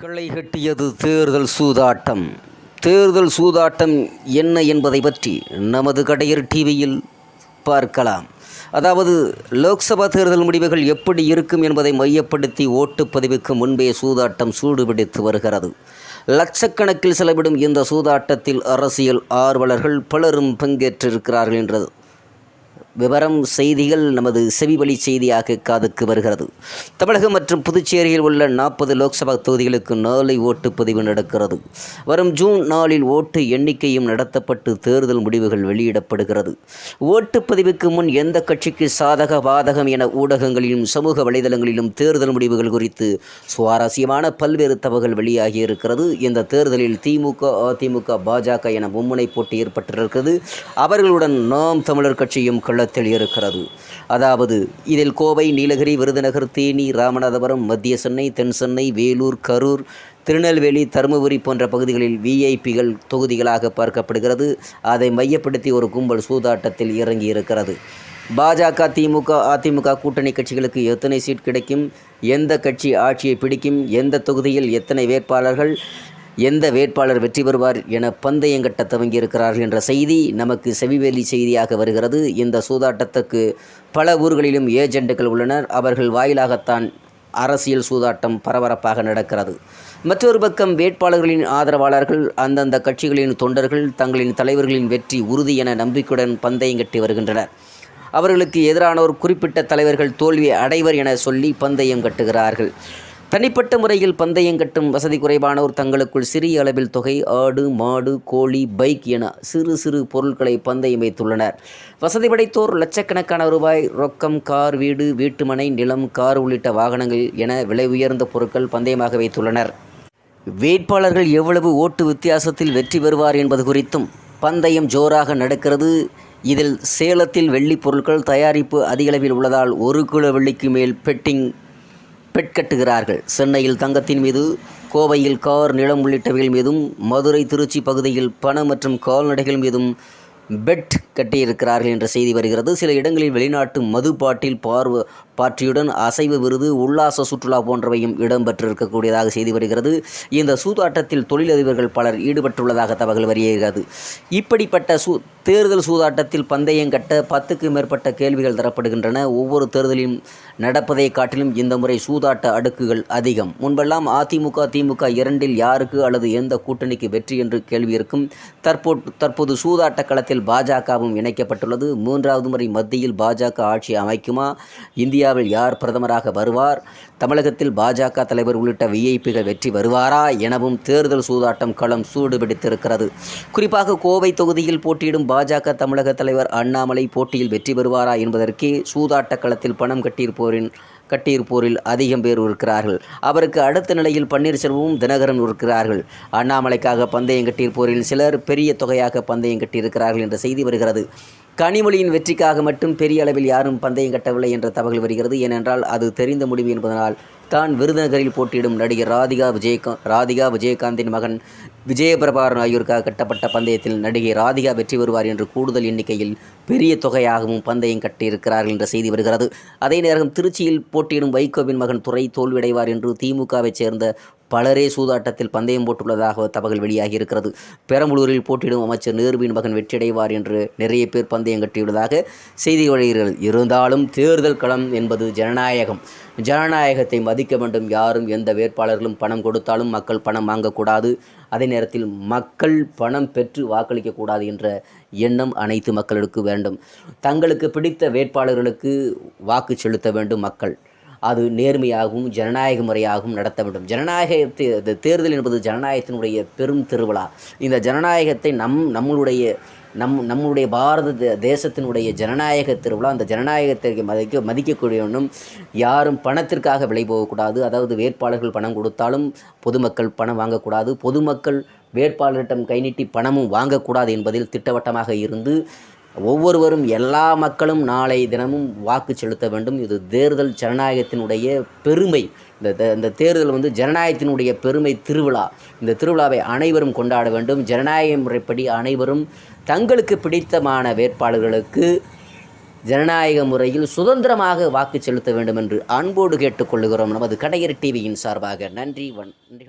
களை கட்டியது தேர்தல் சூதாட்டம். தேர்தல் சூதாட்டம் என்ன என்பதை பற்றி நமது கடையர் டிவியில் பார்க்கலாம். அதாவது லோக்சபா தேர்தல் முடிவுகள் எப்படி இருக்கும் என்பதை மையப்படுத்தி ஓட்டுப்பதிவுக்கு முன்பே சூதாட்டம் சூடுபிடித்து வருகிறது. லட்சக்கணக்கில் செலவிடும் இந்த சூதாட்டத்தில் அரசியல் ஆர்வலர்கள் பலரும் பங்கேற்றிருக்கிறார்கள் என்றது. விவரம் செய்திகள் நமது செவிவழி செய்தியாக காதுக்கு வருகிறது. தமிழகம் மற்றும் புதுச்சேரியில் உள்ள நாற்பது லோக்சபா தொகுதிகளுக்கு நாளை ஓட்டுப்பதிவு நடக்கிறது. வரும் ஜூன் நாளில் ஓட்டு எண்ணிக்கையும் நடத்தப்பட்டு தேர்தல் முடிவுகள் வெளியிடப்படுகிறது. ஓட்டுப்பதிவுக்கு முன் எந்த கட்சிக்கு சாதக பாதகம் என ஊடகங்களிலும் சமூக வலைதளங்களிலும் தேர்தல் முடிவுகள் குறித்து சுவாரஸ்யமான பல்வேறு தவறுகள் வெளியாகி இருக்கிறது. இந்த தேர்தலில் திமுக அதிமுக பாஜக என மும்முனை போட்டி ஏற்பட்டிருக்கிறது. அவர்களுடன் நாம் தமிழர் கட்சியும் கள்ள இடத்தில் இருக்கிறது. அதாவது இதில் கோவை நீலகிரி விருதுநகர் தேனி ராமநாதபுரம் மத்திய சென்னை தென் சென்னை வேலூர் கரூர் திருநெல்வேலி தருமபுரி போன்ற பகுதிகளில் விஐபிகள் தொகுதிகளாக பார்க்கப்படுகிறது. அதை மையப்படுத்தி ஒரு கும்பல் சூதாட்டத்தில் இறங்கி இருக்கிறது பாஜக திமுக அதிமுக கூட்டணி கட்சிகளுக்கு எத்தனை சீட் கிடைக்கும்? எந்த கட்சி ஆட்சியை பிடிக்கும்? எந்த தொகுதியில் எத்தனை வேட்பாளர்கள்? எந்த வேட்பாளர் வெற்றி பெறுவார் என பந்தயங்கட்ட துவங்கியிருக்கிறார்கள் என்ற செய்தி நமக்கு செவிவேலி செய்தியாக வருகிறது. இந்த சூதாட்டத்துக்கு பல ஊர்களிலும் ஏஜெண்டுகள் உள்ளனர். அவர்கள் வாயிலாகத்தான் அரசியல் சூதாட்டம் பரபரப்பாக நடக்கிறது. மற்றொரு பக்கம் வேட்பாளர்களின் ஆதரவாளர்கள் அந்தந்த கட்சிகளின் தொண்டர்கள் தங்களின் தலைவர்களின் வெற்றி உறுதி என நம்பிக்கையுடன் பந்தயம் கட்டி வருகின்றனர். அவர்களுக்கு எதிரானோர் குறிப்பிட்ட தலைவர்கள் தோல்வியை அடைவர் என சொல்லி பந்தயம் கட்டுகிறார்கள். தனிப்பட்ட முறையில் பந்தயம் கட்டும் வசதி குறைவானோர் தங்களுக்குள் சிறிய அளவில் தொகை ஆடு மாடு கோழி பைக் என சிறு சிறு பொருட்களை பந்தயம் வைத்துள்ளனர். வசதி படைத்தோர் லட்சக்கணக்கான ரூபாய் ரொக்கம் கார் வீடு வீட்டுமனை நிலம் கார் உள்ளிட்ட வாகனங்கள் என விலை உயர்ந்த பொருட்கள் பந்தயமாக வைத்துள்ளனர். வேட்பாளர்கள் எவ்வளவு ஓட்டு வித்தியாசத்தில் வெற்றி பெறுவார் என்பது குறித்தும் பந்தயம் ஜோராக நடக்கிறது. இதில் சேலத்தில் வெள்ளி பொருட்கள் தயாரிப்பு அதிகளவில் உள்ளதால் ஒரு கிலோ வெள்ளிக்கு மேல் பெட்டிங் பெட் கட்டுகிறார்கள். சென்னையில் தங்கத்தின் மீது கோவையில் கார் நிலம் உள்ளிட்டவைகள் மீதும் மதுரை திருச்சி பகுதியில் பணம் மற்றும் கால்நடைகள் மீதும் பெட் கட்டியிருக்கிறார்கள் என்ற செய்தி வருகிறது. சில இடங்களில் வெளிநாட்டு மது பாட்டில் பார்வ பாட்டியுடன் அசைவு விருது உல்லாச சுற்றுலா போன்றவையும் இடம்பெற்றிருக்கக்கூடியதாக செய்தி வருகிறது. இந்த சூதாட்டத்தில் தொழிலதிபர்கள் பலர் ஈடுபட்டுள்ளதாக தகவல் வருகிறது. இப்படிப்பட்ட சூ தேர்தல் சூதாட்டத்தில் பந்தயம் கட்ட பத்துக்கு மேற்பட்ட கேள்விகள் தரப்படுகின்றன. ஒவ்வொரு தேர்தலிலும் நடப்பதை காட்டிலும் இந்த முறை சூதாட்ட அடுக்குகள் அதிகம். முன்பெல்லாம் அதிமுக திமுக இரண்டில் யாருக்கு அல்லது எந்த கூட்டணிக்கு வெற்றி என்று கேள்வி இருக்கும். தற்போது தற்போது சூதாட்ட களத்தில் பாஜகவும் இணைக்கப்பட்டுள்ளது. மூன்றாவது முறை மத்தியில் பாஜக ஆட்சி அமைக்குமா? இந்தியாவில் யார் பிரதமராக வருவார்? தமிழகத்தில் பாஜக தலைவர் உள்ளிட்ட விஐபிகள் வெற்றி வருவாரா? எனவும் தேர்தல் சூதாட்டம் களம் சூடுபிடித்திருக்கிறது குறிப்பாக கோவை தொகுதியில் போட்டியிடும் பாஜக தமிழக தலைவர் அண்ணாமலை போட்டியில் வெற்றி பெறுவாரா என்பதற்கே சூதாட்ட களத்தில் பணம் கட்டியிருப்போரின் கட்டியிருப்போரில் அதிகம் பேர் இருக்கிறார்கள். அவருக்கு அடுத்த நிலையில் பன்னீர்செல்வமும் தினகரன் இருக்கிறார்கள். அண்ணாமலைக்காக பந்தயம் கட்டியிருப்போரில் சிலர் பெரிய தொகையாக பந்தயம் கட்டியிருக்கிறார்கள் என்ற செய்தி வருகிறது. கனிமொழியின் வெற்றிக்காக மட்டும் பெரிய அளவில் யாரும் பந்தயம் கட்டவில்லை என்ற தகவல் வருகிறது. ஏனென்றால் அது தெரிந்த முடிவு என்பதனால் தான் விருதுநகரில் போட்டியிடும் நடிகர் ராதிகா விஜயகாந்த் ராதிகா விஜயகாந்தின் மகன் விஜயபிரபாரன் ஆகியோருக்காக கட்டப்பட்ட பந்தயத்தில் நடிகை ராதிகா வெற்றி பெறுவார் என்று கூடுதல் எண்ணிக்கையில் பெரிய தொகையாகவும் பந்தயம் கட்டியிருக்கிறார்கள் என்ற செய்தி வருகிறது. அதே நேரம் திருச்சியில் போட்டியிடும் வைகோவின் மகன் துறை தோல்வியடைவார் என்று திமுகவைச் சேர்ந்த பலரே சூதாட்டத்தில் பந்தயம் போட்டுள்ளதாக தகவல் வெளியாகி இருக்கிறது பெரம்பலூரில் போட்டியிடும் அமைச்சர் நேருவின் மகன் வெற்றியடைவார் என்று நிறைய பேர் பந்தயம் கட்டியுள்ளதாக செய்தி வெளியீர்கள் இருந்தாலும் தேர்தல் களம் என்பது ஜனநாயகம். ஜனநாயகத்தை மதிக்க வேண்டும். யாரும் எந்த வேட்பாளர்களும் பணம் கொடுத்தாலும் மக்கள் பணம் வாங்கக்கூடாது. அதே நேரத்தில் மக்கள் பணம் பெற்று வாக்களிக்கக்கூடாது என்ற எண்ணம் அனைத்து மக்களுக்கு வேண்டும். தங்களுக்கு பிடித்த வேட்பாளர்களுக்கு வாக்கு செலுத்த வேண்டும் மக்கள். அது நேர்மையாகவும் ஜனநாயக முறையாகவும் நடத்த வேண்டும். ஜனநாயக இந்த தேர்தல் என்பது ஜனநாயகத்தினுடைய பெரும் திருவிழா. இந்த ஜனநாயகத்தை நம் நம்மளுடைய நம் நம்முடைய பாரத தேசத்தினுடைய ஜனநாயக திருவிழா அந்த ஜனநாயகத்திற்கு மதிக்க மதிக்கக்கூடியவனும் யாரும் பணத்திற்காக விலை போகக்கூடாது. அதாவது வேட்பாளர்கள் பணம் கொடுத்தாலும் பொதுமக்கள் பணம் வாங்கக்கூடாது. பொதுமக்கள் வேட்பாளரிடம் கைநீட்டி பணமும் வாங்கக்கூடாது என்பதில் திட்டவட்டமாக இருந்து ஒவ்வொருவரும் எல்லா மக்களும் நாளை தினமும் வாக்கு செலுத்த வேண்டும். இது தேர்தல் ஜனநாயகத்தினுடைய பெருமை. இந்த இந்த தேர்தல் வந்து ஜனநாயகத்தினுடைய பெருமை திருவிழா. இந்த திருவிழாவை அனைவரும் கொண்டாட வேண்டும். ஜனநாயக முறைப்படி அனைவரும் தங்களுக்கு பிடித்தமான வேட்பாளர்களுக்கு ஜனநாயக முறையில் சுதந்திரமாக வாக்கு செலுத்த வேண்டும் என்று அன்போடு கேட்டுக்கொள்கிறோம். நமது கடையர் டிவியின் சார்பாக நன்றி வன் நன்றி.